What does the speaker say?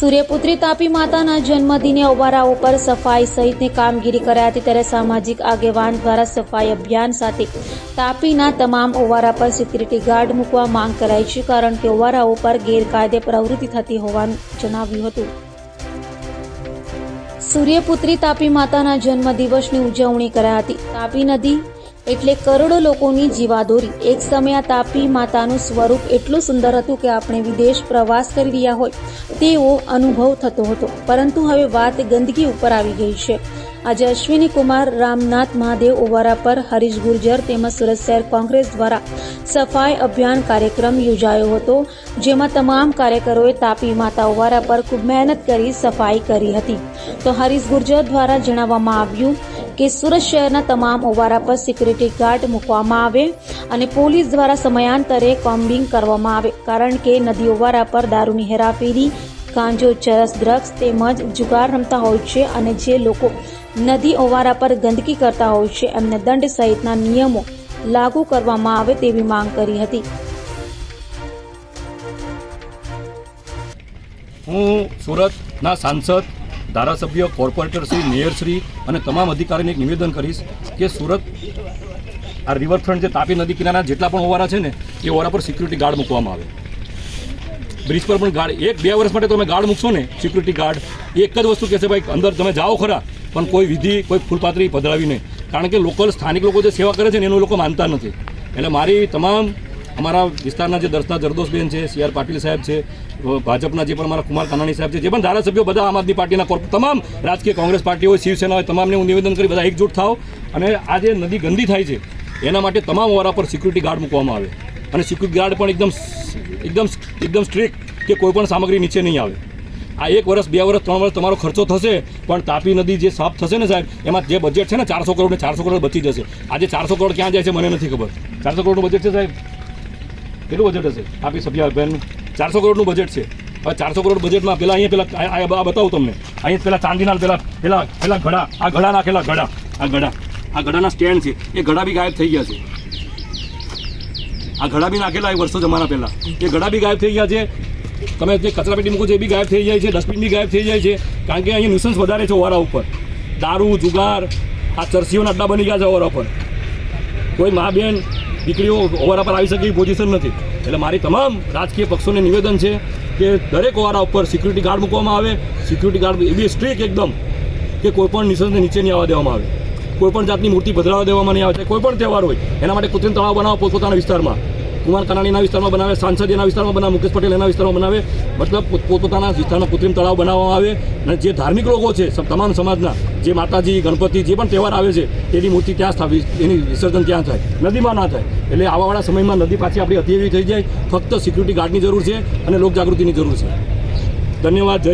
સૂર્યપુત્રી તાપી માતાના જન્મદિને ઓવારાઓ પર સફાઈ સહિતની કામગીરી કરાઈ હતી ત્યારે સામાજિક આગેવાન દ્વારા સફાઈ અભિયાન સાથે તાપીના તમામ ઓવારા પર સિક્યુરિટી ગાર્ડ મૂકવા માંગ કરાઈ છે કારણ કે ઓવારાઓ પર ગેરકાયદે પ્રવૃત્તિ થતી હોવાનું જણાવ્યું હતું. સૂર્યપુત્રી તાપી માતાના જન્મદિવસની ઉજવણી કરાઈ હતી. તાપી નદી એટલે કરોડો લોકોની જીવાદોરી. એક સમયે આ તાપી માતાનું સ્વરૂપ એટલું સુંદર હતું કે આપણે વિદેશ પ્રવાસ કરી રહ્યા હોય તેવો અનુભવ થતો હતો. પરંતુ હવે વાત ગંદકી ઉપર આવી ગઈ છે. આજે અશ્વિની કુમાર, રામનાથ મહાદેવ ઓવારા પર હરીશ ગુર્જર તેમજ સુરત શહેર કોંગ્રેસ દ્વારા સફાઈ અભિયાન કાર્યક્રમ યોજાયો હતો, જેમાં તમામ કાર્યકરોએ તાપી માતા ઓવારા પર ખૂબ મહેનત કરી સફાઈ કરી હતી. તો હરીશ ગુર્જર દ્વારા જણાવવામાં આવ્યું કે સુરત શહેરના તમામ ઓવારા પર સિક્યુરિટી ગાર્ડ મૂકવામાં આવે અને પોલીસ દ્વારા સમયાંતરે કોમ્બિંગ કરવામાં આવે. કારણ કે નદી ઓવારા પર દારૂની હેરાફેરી, ગાંજો, ચરસ, ડ્રગ્સ તેમજ જુગાર રમતા હોય છે અને જે લોકો નદી ઓવારા પર ગંદકી કરતા હોય છે, એમને દંડ સહિતના નિયમો લાગુ કરવામાં આવે તેવી માંગ કરી હતી. હું સુરતના સાંસદ ધારાસભ્ય, કોર્પોરેટર શ્રી મેયરશ્રી અને તમામ અધિકારીને એક નિવેદન કરીશ કે સુરત આ રિવરફ્રન્ટ જે તાપી નદી કિનારા જેટલા પણ ઓવારા છે ને, એ ઓવારા પર સિક્યુરિટી ગાર્ડ મૂકવામાં આવે. બ્રિજ પર પણ ગાર્ડ એક બે વર્ષ માટે તમે ગાર્ડ મૂકશો ને સિક્યુરિટી ગાર્ડ એક જ વસ્તુ કહેશે ભાઈ, અંદર તમે જાઓ ખરા, પણ કોઈ વિધિ, કોઈ ફૂલપાત્રી પધરાવી નહીં. કારણ કે લોકલ સ્થાનિક લોકો જે સેવા કરે છે ને, એનું લોકો માનતા નથી. એટલે મારી તમામ અમારા વિસ્તારના જે દર્શના જરદોશબેન છે, સી આર પાટીલ સાહેબ છે ભાજપના જે પણ અમારા કુમાર કાનાણી સાહેબ છે, જે પણ ધારાસભ્યો બધા આમ આદમી પાર્ટીના તમામ રાજકીય કોંગ્રેસ પાર્ટી હોય શિવસેના હોય તમામને હું નિવેદન કરી બધા એકજૂટ થાવ. અને આ જે નદી ગંદી થાય છે, એના માટે તમામ ઓરા પર સિક્યુરિટી ગાર્ડ મૂકવામાં આવે. અને સિક્યુરિટી ગાર્ડ પણ એકદમ એકદમ એકદમ સ્ટ્રિક્ટ કે કોઈપણ સામગ્રી નીચે નહીં આવે. આ એક વર્ષ, બે વર્ષ, ત્રણ વર્ષ તમારો ખર્ચો થશે, પણ તાપી નદી જે સાફ થશે ને સાહેબ, એમાં જે બજેટ છે ને, ચારસો કરોડ ને ચારસો કરોડ બચી જશે. આજે ચારસો કરોડ ક્યાં જાય છે મને નથી ખબર. ચારસો કરોડનું બજેટ છે સાહેબ? કેટલું બજેટ હશે? આપી સભ્ય ચારસો કરોડનું બજેટ છે. હવે ચારસો કરોડ બજેટમાં પેલા અહીંયા પેલા, આ- બતાવું તમને. અહીંયા પેલા ચાંદીના પેલા પેલા પેલા ઘડા, આ ઘડા નાખેલા ઘડા, આ ઘડા. આ ઘડાના સ્ટેન્ડ છે. એ ઘડા બી ગાયબ થઈ ગયા છે. આ ઘડા બી નાખેલા વર્ષો જમાના પહેલા. એ ઘડા બી ગાયબ થઈ ગયા છે. તમે જે કચરાપેટી મૂકો છો, એ બી ગાયબ થઈ જાય છે. ડસ્ટબિન બી ગાયબ થઈ જાય છે. કારણ કે અહીંયા ન્યુસન્સ વધારે છે ઓવારા ઉપર. દારૂ, જુગાર, આ ચરસીઓના અડ્ડા બની ગયા છે ઓવારા ઉપર. કોઈ મા બેન દીકરીઓ ઓવારા પર આવી શકે એવી પોઝિશન નથી. એટલે મારી તમામ રાજકીય પક્ષોને નિવેદન છે કે દરેક ઓવારા ઉપર સિક્યુરિટી ગાર્ડ મૂકવામાં આવે. સિક્યુરિટી ગાર્ડ એવી સ્ટ્રીક એકદમ કે કોઈપણ પણ નિસર્ગને નીચે નહીં આવવા દેવામાં આવે. કોઈપણ જાતની મૂર્તિ પધરાવા દેવામાં નહીં આવે. છે કોઈપણ તહેવાર હોય, એના માટે કૃત્રિમ તળાવ બનાવો પોતપોતાના વિસ્તારમાં. કુમાર કાનાણીના વિસ્તારમાં બનાવે સાંસદ એના વિસ્તારમાં બનાવે, મુકેશ પટેલ એના વિસ્તારમાં બનાવે. મતલબ પોત- પોતપોતાના વિસ્તારમાં કૃત્રિમ તળાવ બનાવવામાં આવે અને જે ધાર્મિક લોકો છે તમામ સમાજના, જે માતાજી, ગણપતિ, જે પણ તહેવાર આવે છે એની મૂર્તિ ત્યાં સ્થાપી એની વિસર્જન ત્યાં થાય. નદીમાં ના થાય. એટલે આવાવાળા સમયમાં નદી પાછી આપણી અતિ એવી થઈ જાય. ફક્ત સિક્યુરિટી ગાર્ડની જરૂર છે અને લોકજાગૃતિની જરૂર છે. ધન્યવાદ.